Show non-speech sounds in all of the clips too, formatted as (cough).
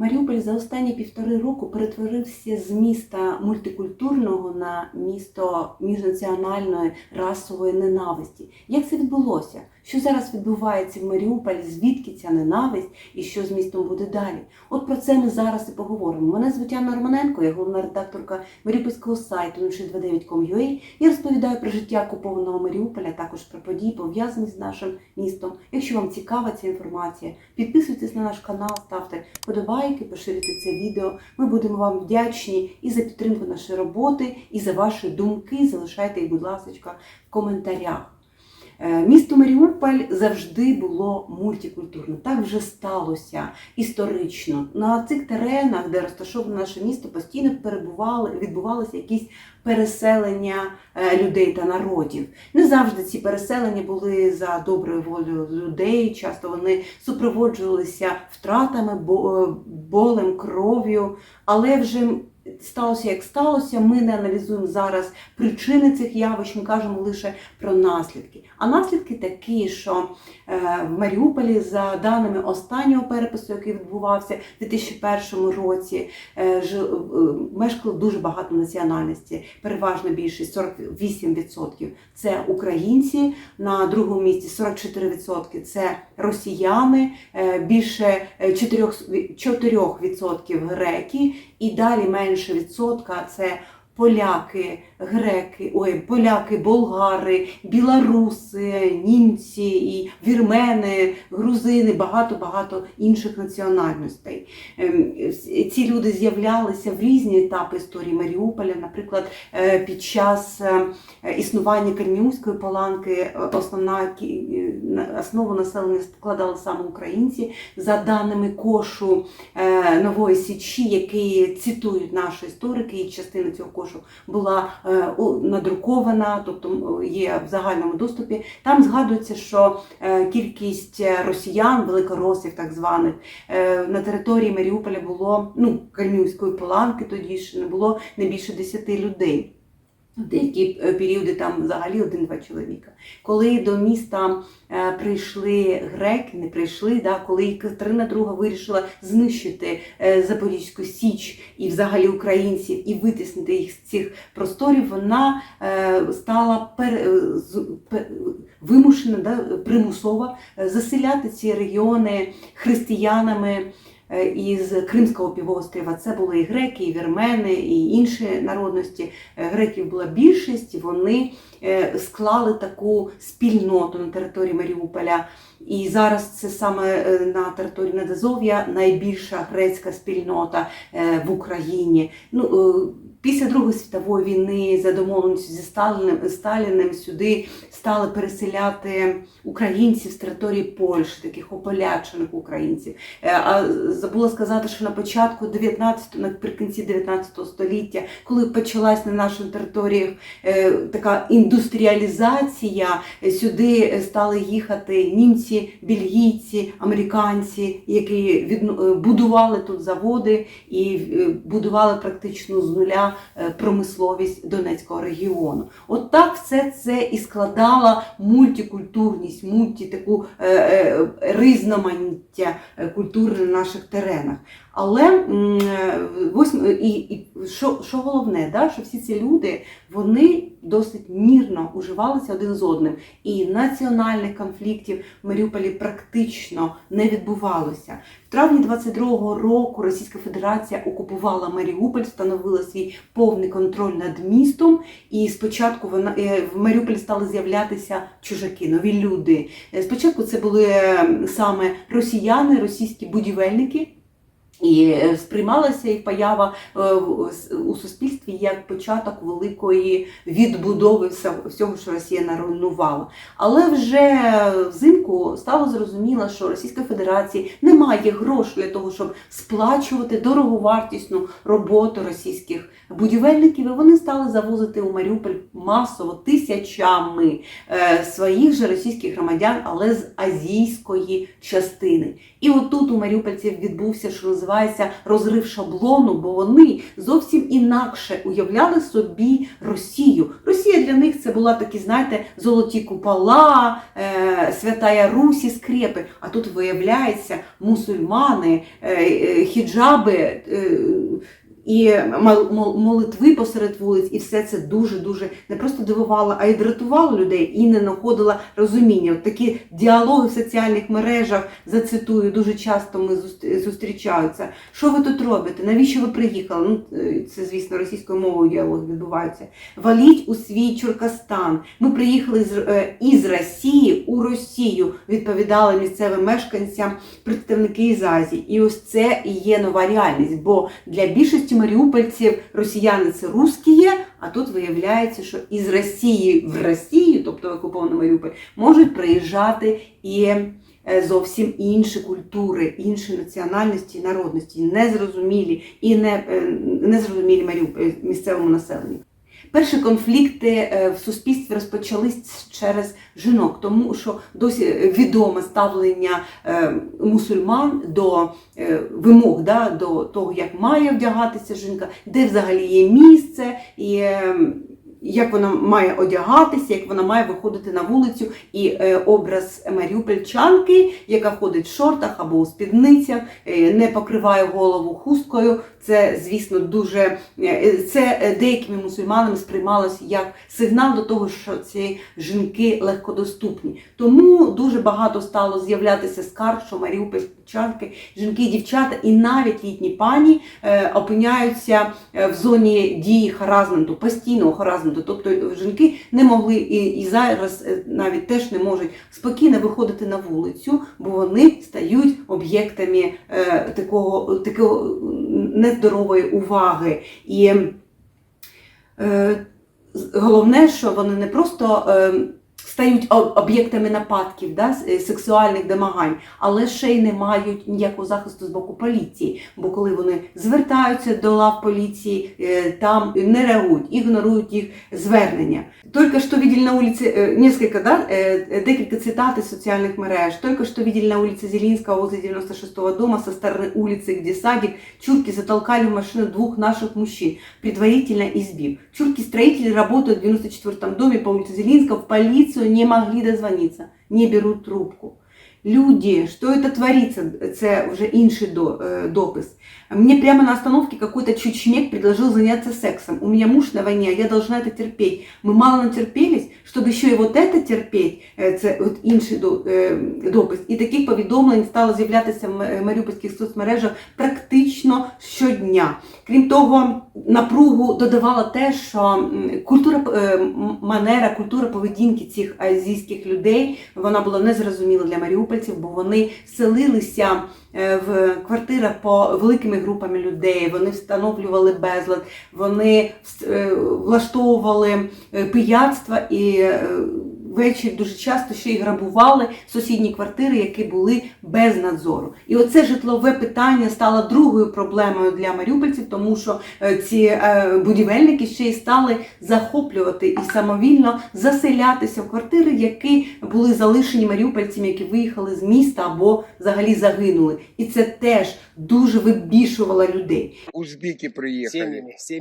Маріуполь за останні півтори року перетворився з міста мультикультурного на місто міжнаціональної расової ненависті. Як це відбулося? Що зараз відбувається в Маріуполі? Звідки ця ненависть і що з містом буде далі? От про це ми зараз і поговоримо. Мене звуть Анна Романенко, я головна редакторка Маріупольського сайту 029.com.ua. Я розповідаю про життя окупованого Маріуполя, також про події, пов'язані з нашим містом. Якщо вам цікава ця інформація, підписуйтесь на наш канал, ставте подобайки, поширити це відео. Ми будемо вам вдячні і за підтримку нашої роботи, і за ваші думки. Залишайте їх, будь ласка, в коментарях. Е, Місто Маріуполь завжди було мультикультурне. Так вже сталося історично. На цих теренах, де розташоване наше місто, постійно перебували, відбувалися якісь переселення е, людей та народів. Не завжди ці переселення були за доброю волею людей. Часто вони супроводжувалися втратами, е, болем, кров'ю, але вже сталося як сталося. Ми не аналізуємо зараз причини цих явищ, ми кажемо лише про наслідки. А наслідки такі, що в Маріуполі, за даними останнього перепису, який відбувався в 2001 році, е, е, мешкало дуже багато національностей, переважна більшість 48% це українці. На другому місці 44% це росіяни, е, більше е, 4%, 4% греки, і далі менше відсотка це поляки, греки, ой, поляки, болгари, білоруси, німці, і вірмени, грузини, багато-багато інших національностей. Ем, Ці люди з'являлися в різні етапи історії Маріуполя. Наприклад, е, під час е, існування Кремлівської паланки е, основна основу населення складали саме українці. За даними кошу Нової Січі, який цитують наші історики, і частина цього кошу була е, надрукована, тобто є в загальному доступі. Там згадується, що е, кількість е, росіян, великоросів так званих, е, на території Маріуполя було ну Кремлівської поланки, тоді ще не було не більше 10 людей. В деякі е, періоди там взагалі один-два чоловіка. Коли до міста е, прийшли греки, не прийшли, да, коли Катерина II вирішила знищити е, Запорізьку Січ і взагалі українців і витиснити їх з цих просторів, вона стала пер, вимушена, да, примусово заселяти ці регіони християнами із Кримського півострова. Це були і греки, і вірмени, і інші народності. Е, Греків була більшість, вони е, склали таку спільноту на території Маріуполя. І зараз це саме е, на території Надазов'я найбільша грецька спільнота е, в Україні. Ну, е, Після Другої світової війни за домовленістю зі Сталіним, Сталіним сюди стали переселяти українців з території Польщі, таких ополячених українців. Е, А забула сказати, що на початку 19 наприкінці 19 століття, коли почалась на наших територіях е, така індустріалізація, е, сюди стали їхати німці, бельгійці, американці, які будували тут заводи і будували практично з нуля е, промисловість Донецького регіону. От так все це і складала мультикультурність, мульті таку е, е, різноманіття культури на наших теренах. Але і, і що, що головне, да, що всі ці люди вони досить мірно уживалися один з одним, і національних конфліктів в Маріуполі практично не відбувалося. В травні 22-го року Російська Федерація окупувала Маріуполь, встановила свій повний контроль над містом. І спочатку вона е, в Маріуполі стали з'являтися чужаки, нові люди. Е, Спочатку це були е, саме росіяни, російські будівельники. І е, сприймалася їх поява е, у суспільстві як початок великої відбудови всього, що Росія наруйнувала. Але вже взимку стало зрозуміло, що Російська Федерація не має грошей для того, щоб сплачувати дороговартісну роботу російських будівельників. І вони стали завозити у Маріуполь масово тисячами е, своїх же російських громадян, але з азійської частини. І отут у маріупольців відбувся, що називається називається розрив шаблону, бо вони зовсім інакше уявляли собі Росію. Росія для них це була такі, знаєте, золоті купола, е, святая Русі, скрепи. А тут виявляється мусульмани, е, е, хіджаби. Е, і мол- мол- молитви посеред вулиць, і все це дуже дуже не просто дивувало, а й дратувало людей і не знаходило розуміння. От такі діалоги в соціальних мережах зацитую дуже часто ми зус- зустрічаються. Що ви тут робите? Навіщо ви приїхали? Ну е, це звісно російською мовою діалоги відбуваються. Валіть у свій Чуркастан. Ми приїхали з е, із Росії у Росію. Відповідали місцевим мешканцям представники із Азії. І ось це і є нова реальність. Бо для більшості маріупольців росіяни це русські, а тут виявляється, що із Росії в Росію, тобто окупований Маріуполь, можуть приїжджати і е, зовсім інші культури, інші національності і народності, незрозумілі і не, е, незрозумілі Маріуполь місцевому населенню. Перші конфлікти е, в суспільстві розпочались через жінок, тому що досі е, відоме ставлення е, мусульман до вимог, да, до того, як має вдягатися жінка, де взагалі є місце, і е, як вона має одягатися, як вона має виходити на вулицю. І е, образ маріупольчанки, яка ходить в шортах або у спідницях, е, не покриває голову хусткою. Це, звісно, дуже е, це деякими мусульманами сприймалося як сигнал до того, що ці жінки легкодоступні. Тому дуже багато стало з'являтися скарг, що маріупольчанки, жінки, дівчата і навіть літні пані опиняються в зоні дії харазменту, постійного харазменту. Тобто жінки не могли і, і зараз е, навіть теж не можуть спокійно виходити на вулицю, бо вони стають об'єктами е, такого, такого нездорової уваги. І е, головне, що вони не просто е, стають об- об'єктами нападків, да, с- е, сексуальних домагань, але ще й не мають ніякого захисту з боку поліції. Бо коли вони звертаються до лав поліції, е, там не реагують, ігнорують їх звернення. Только что видели на улице э, несколько, да, э, э, декілька цитат из социальных мереж. Только что видели на улице Зелинского возле 96-го дома со стороны улицы, где садик, чурки затолкали в машину двух наших мужчин, предварительно избив. Чурки-строители работают в 94-м доме по улице Зелинского, в полицию не могли дозвониться, не берут трубку. Люди, что это творится? Це вже інший е, допис. Мне прямо на остановке какой-то чучмек предложил заняться сексом. У меня муж на войне, а я должна это терпеть. Мы мало натерпелись, чтобы еще и вот это терпеть. Е, Це от інший до- е, допис. І таких повідомлень стало з'являтися в м- маріупольських соцмережах практично щодня. Крім того, напругу додавала те, що м, культура е, м- манера, культура поведінки цих азійських людей вона була незрозуміла для маріупольців, бо вони селилися е, в квартирах по великими групами людей. Вони встановлювали безлад, вони е, влаштовували е, пияцтва і е, ввечері дуже часто ще й грабували сусідні квартири, які були без надзору. І оце житлове питання стало другою проблемою для маріупольців, тому що е, ці е, будівельники ще й стали захоплювати і самовільно заселятися в квартири, які були залишені маріупольцями, які виїхали з міста або взагалі загинули. І це теж дуже вибішувало людей. Узбеки.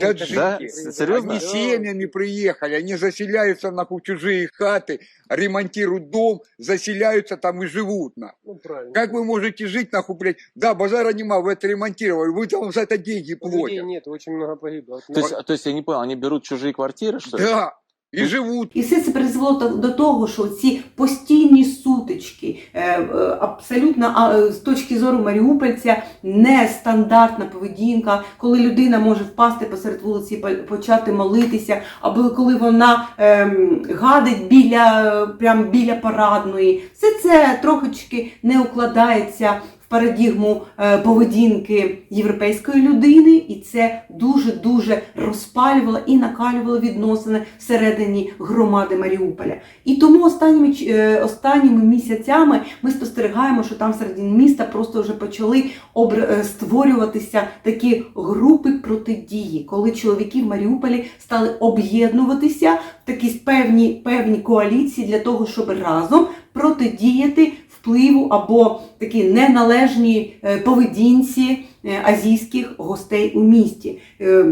Таджики. Да? Серьезно? Они семьями приехали, они заселяются нахуй в чужие хаты, ремонтируют дом, заселяются там и живут на. Ну, правильно. Как вы можете жить нахуй, блядь? Да, базара нема, вы это ремонтировали, вы там за это деньги У людей платят. нет, очень много погибло. Вот То есть, то есть я не понял, они берут чужие квартиры, что ли? Да, и живут. І все це призвело до- до того, що ці постійні сутички, е, е, абсолютно е, з точки зору маріупольця, нестандартна поведінка, коли людина може впасти посеред вулиці почати молитися, або коли вона ем, гадить біля, прям біля парадної. Все це трошечки не укладається парадігму е, поведінки європейської людини, і це дуже дуже розпалювало і накалювало відносини всередині громади Маріуполя. І тому останніми е, останніми місяцями ми спостерігаємо, що там всередині міста просто вже почали е, створюватися такі групи протидії, коли чоловіки в Маріуполі стали об'єднуватися в такі певні, певні коаліції для того, щоб разом протидіяти впливу або такі неналежній е, поведінці е, азійських гостей у місті. Е,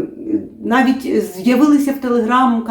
Навіть з'явилися в телеграм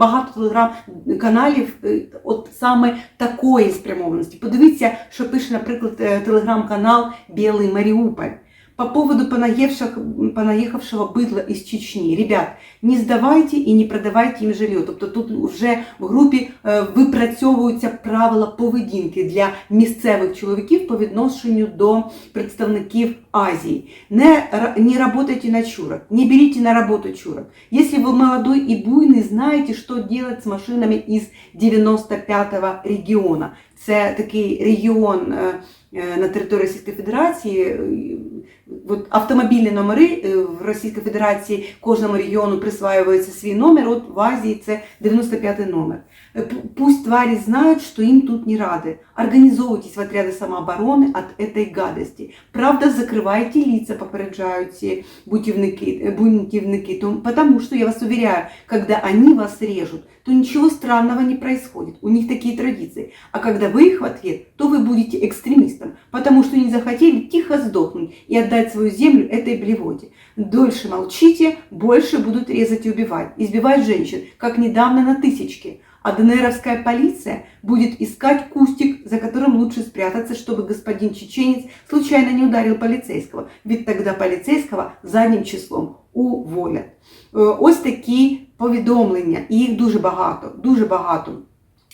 багато телеграм-каналів от саме такої спрямованості. Подивіться, що пише, наприклад, телеграм-канал Білий Маріуполь. По поводу понаехавших, понаехавшего быдла из Чечни. Ребят, не здавайте і не продавайте їм жилье. Тобто тут вже в групі е, випрацьовуються правила поведінки для місцевих чоловіків по відношенню до представників Азії. Не, ра- не работайте на чурок, не берите на работу чурок. Если вы молодой и буйный, знаете, что делать с машинами из 95-го регіона. Це такий регіон е, е, на території Російської Федерації. е, От автомобільні номери е, в Російській Федерації кожному регіону присваюється свій номер. От в Азії це 95 номер. Э, П- Пусть твари знают, что им тут не рады. Организовывайтесь в отряды самообороны от этой гадости. Правда, закрывайте лица, попереджают ці бутівники, э, бунтівники, то- потому что, я вас уверяю, когда они вас режут, То ничего странного не происходит. У них такие традиции. А когда вы их в ответ, то вы будете экстремистом, потому что не захотели тихо сдохнуть и отдать свою землю этой блевоте. Дольше молчите, больше будут резать и убивать. Избивать женщин, как недавно на тысячке. А ДНРовская полиция будет искать кустик, за которым лучше спрятаться, чтобы господин чеченец случайно не ударил полицейского. Ведь тогда полицейского задним числом уволять. Е, Ось такі повідомлення, і їх дуже багато, дуже багато.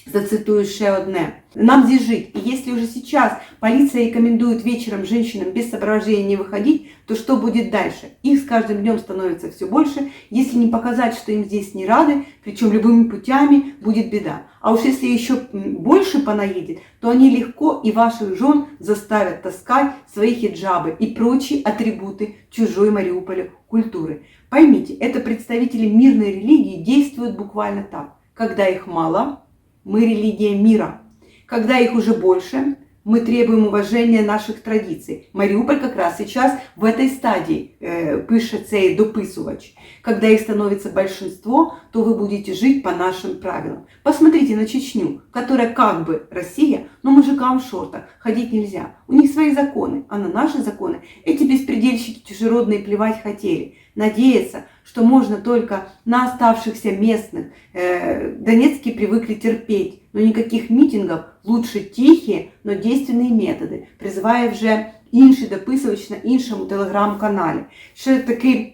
Зацитую ще одне. Нам здесь жить. И если уже сейчас полиция рекомендует вечером женщинам без сопровождения не выходить, то что будет дальше? Их с каждым днем становится все больше. Если не показать, что им здесь не рады, причем любыми путями, будет беда. А уж если еще больше понаедет, то они легко и ваших жен заставят таскать свои хиджабы и прочие атрибуты чужой Мариуполя культуры. Поймите, это представители мирной религии действуют буквально так. Когда их мало, мы религия мира. Когда их уже больше, мы требуем уважения наших традиций. Маріуполь как раз сейчас в этой стадии э, пише цей дописувач. Когда их становится большинство, то вы будете жить по нашим правилам. Посмотрите на Чечню, которая как бы Россия, но мужикам в шортах ходить нельзя. У них свои законы, а на наши законы эти беспредельщики чужеродные плевать хотели Надеяться, что можно только на оставшихся местных. Э, Донецкие привыкли терпеть, но никаких митингов, лучше тихие, но действенные методи, призиває вже інший дописувач на іншому телеграм-каналі. Ще такий в-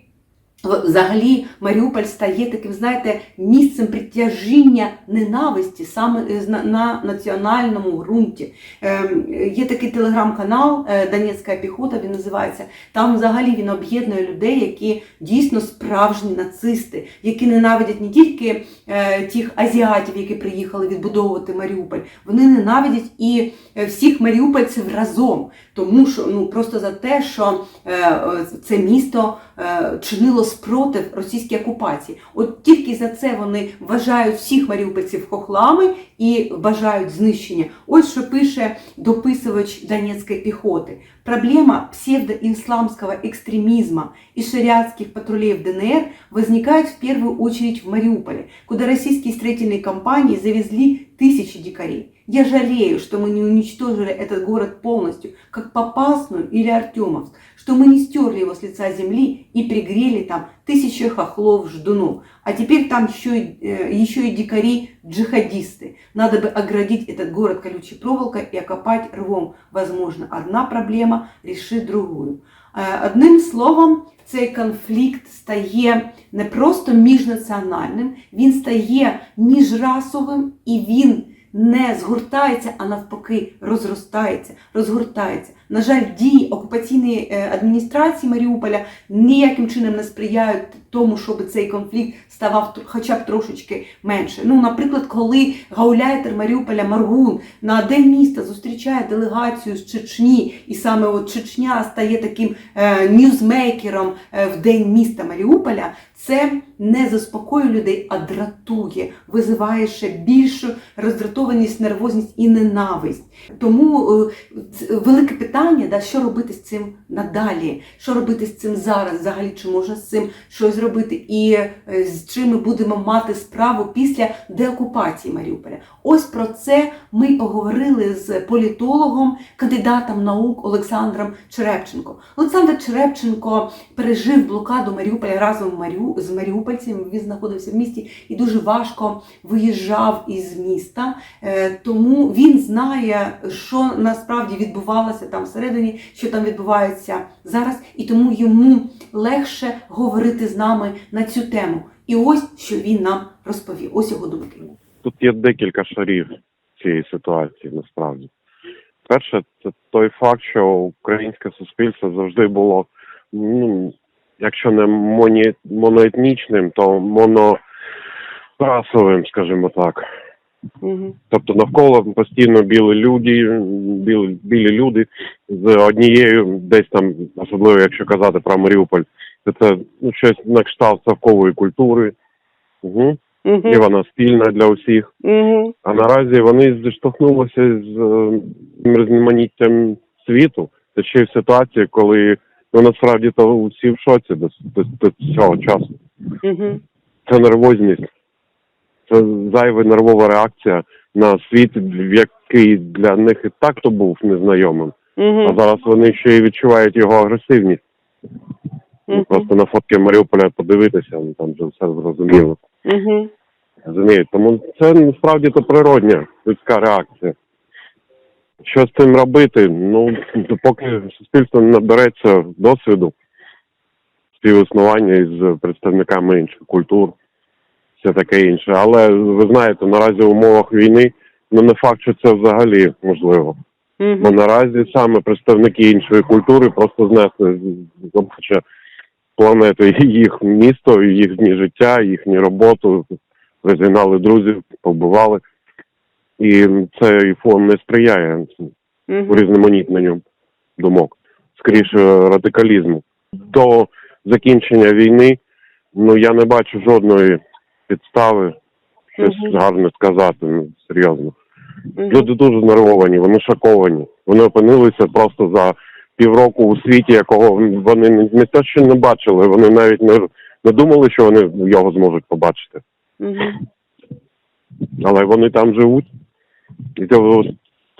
Взагалі Маріуполь стає таким, знаєте, місцем притяжіння ненависті саме е, на, на національному ґрунті. Ем, є такий телеграм-канал е, Донецька піхота, він називається. Там взагалі він об'єднує людей, які дійсно справжні нацисти, які ненавидять не тільки е, тих азіатів, які приїхали відбудовувати Маріуполь, вони ненавидять і всіх маріупольців разом, тому що ну просто за те, що е, е, це місто е, чинило спротив російській окупації. От тільки за це вони вважають всіх маріупольців хохлами і бажають знищення. Ось що пише дописувач Донецької піхоти. Проблема псевдоисламского экстремизма и шариатских патрулей в ДНР возникает в первую очередь в Мариуполе, куда российские строительные компании завезли тысячи дикарей. Я жалею, что мы не уничтожили этот город полностью, как Попасную или Артемовск, что мы не стерли его с лица земли и пригрели там тысячи хохлов-ждунов. А теперь там еще и, э, еще и дикари-джихадисты. Надо бы оградить этот город колючей проволокой и окопать рвом. Возможно, одна проблема решит другую. Е, Одним словом, цей конфлікт стає не просто міжнаціональним, він стає міжрасовим і він не згортається, а навпаки розростається, розгортається. На жаль, дії окупаційної е, адміністрації Маріуполя ніяким чином не сприяють тому, щоб цей конфлікт ставав хоча б трошечки менше. Ну, наприклад, коли гауляйтер Маріуполя Маргун на день міста зустрічає делегацію з Чечні, і саме от Чечня стає таким е, ньюзмейкером е, в день міста Маріуполя, це не заспокоює людей, а дратує, визиває ще більшу роздратованість нервозність і ненависть. Тому е, велике питання, да, що робити з цим надалі, що робити з цим зараз, взагалі, чи можна з цим щось зробити, і е, з чим ми будемо мати справу після деокупації Маріуполя. Ось про це ми поговорили з політологом, кандидатом наук Олександром Черепченко. Олександр Черепченко пережив блокаду Маріуполя разом з маріупольцями. Він знаходився в місті і дуже важко виїжджав із міста. Е, Тому він знає, що насправді відбувалося там всередині, що там відбувається зараз, і тому йому легше говорити з нами на цю тему. І ось що він нам розповів. Ось його думки. Тут є декілька шарів цієї ситуації насправді. Перше, це той факт, що українське суспільство завжди було, ну, якщо не моні, моноетнічним, то монорасовим, скажімо так. Угу. Тобто навколо постійно білі люди, білі, білі люди з однією, десь там, особливо якщо казати про Маріуполь, то це ну, щось на кшталт совкової культури. Угу. Угу. І вона спільна для усіх. Угу. А наразі вони зіштовхнулися з е, різноманіттям світу, та ще й в ситуації, коли ну насправді то усі в шоці до, до, до цього часу. Угу. Це нервозність, це зайва нервова реакція на світ, який для них і так то був незнайомим. А Угу. зараз вони ще й відчувають його агресивність. Ну, Просто на фотки Маріуполя подивитися, ну, там вже все зрозуміло. Угу. Розумієте? Тому це насправді то природня людська реакція. Що з цим робити? Ну, поки суспільство не набереться досвіду співіснування із представниками інших культур, все таке інше. Але ви знаєте, наразі в умовах війни ну не факт, що це взагалі можливо. Бо наразі саме представники іншої культури просто знесли з- планети їх місто, їхнє життя, їхню роботу, розігнали друзів, побивали. І цей фон не сприяє урізноманітненню думок, скоріше радикалізму. До закінчення війни ну я не бачу жодної підстави щось Мгм. гарне сказати, ну серйозно. Люди дуже знервовані, вони шоковані. Вони опинилися просто за півроку у світі, якого вони не- не те, що не бачили, вони навіть не, не думали, що вони його зможуть побачити. Але вони там живуть. І це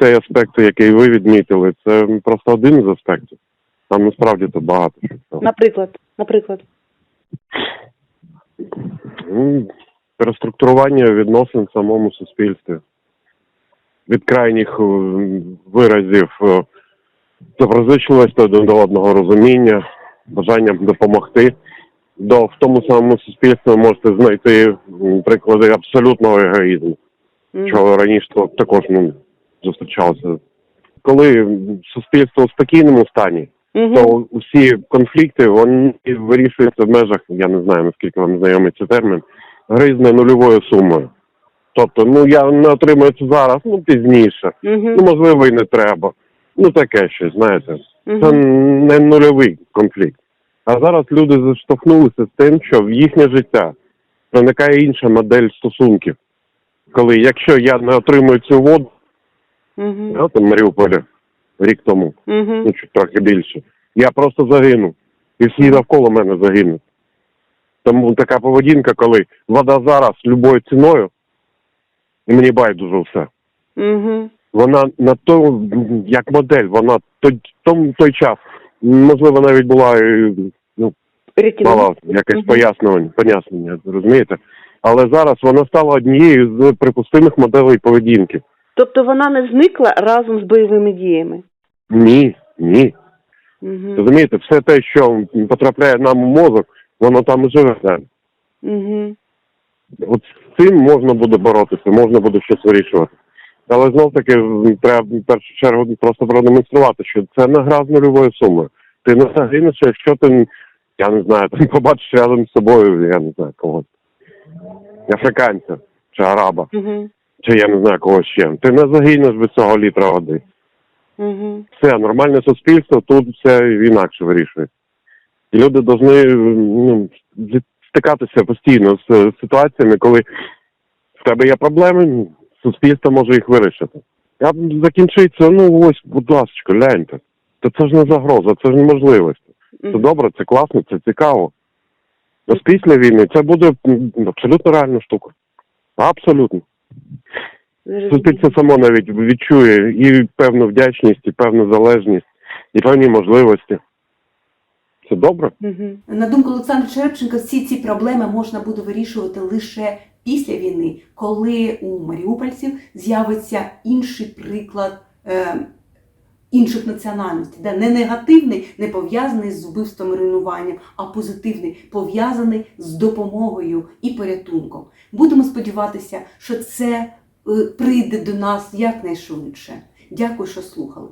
цей аспект, який ви відмітили, це просто один з аспектів. Там насправді то багато. що. Наприклад, наприклад. Ну, переструктурування відносин в самому суспільстві. Від крайніх е, виразів е, доброзичливості до одного розуміння, бажання допомогти. До в тому самому суспільстві ви можете знайти приклади абсолютного егоїзму, Мгм. чого раніше також ну, зустрічалося. Коли суспільство у спокійному стані, Мгм. то усі конфлікти вони вирішуються в межах, я не знаю наскільки вам знайомий цей термін, гри з нульовою сумою. Тобто, ну я не отримаю це зараз, ну пізніше. Мгм. Ну можливо, і не треба. Ну таке щось, знаєте. Мгм. Це не нульовий конфлікт. А зараз люди заштовхнулися з тим, що в їхнє життя проникає інша модель стосунків. Коли якщо я не отримую цю воду, я там в Маріуполі рік тому, Мгм. ну чуть трохи більше. Я просто загину. І всі навколо мене загинуть. Тому така поведінка, коли вода зараз любою ціною, і мені байдуже все. Мгм. Вона на то, як модель, вона той, том, той час, можливо, навіть була е, ну, мала якесь Мгм. пояснювання, пояснення, розумієте? Але зараз вона стала однією з припустимих моделей поведінки. Тобто вона не зникла разом з бойовими діями. Ні, ні. Угу. Розумієте, все те, що потрапляє нам у мозок, воно там і живе. Угу. От з цим можна буде боротися, можна буде щось вирішувати. Але знов таки треба в першу чергу просто продемонструвати, що це не гра з нульовою сумою. Ти не загинеш, якщо ти, я не знаю, ти (laughs) побачиш рядом з собою, я не знаю, когось. Африканця чи араба, Угу. чи я не знаю когось ще. Ти не загинеш без цього літра води. Угу. Все, нормальне суспільство, тут все інакше вирішує. І люди повинні ну, стикатися постійно з ситуаціями, коли в тебе є проблеми, суспільство може їх вирішити. Я закінчиться, ну ось, будь ласка, гляньте. Та це ж не загроза, це ж неможливість. Це добре, це класно, це цікаво. Ось після війни це буде абсолютно реальна штука. Абсолютно. Суспільство само навіть відчує і певну вдячність, і певну залежність, і певні можливості. Це добре? Мгм. На думку Олександра Черепченка, всі ці проблеми можна буде вирішувати лише після війни, коли у маріупольців з'явиться інший приклад е, інших національностей, де не негативний, не пов'язаний з вбивством і руйнуванням, а позитивний, пов'язаний з допомогою і порятунком. Будемо сподіватися, що це прийде до нас якнайшвидше. Дякую, що слухали.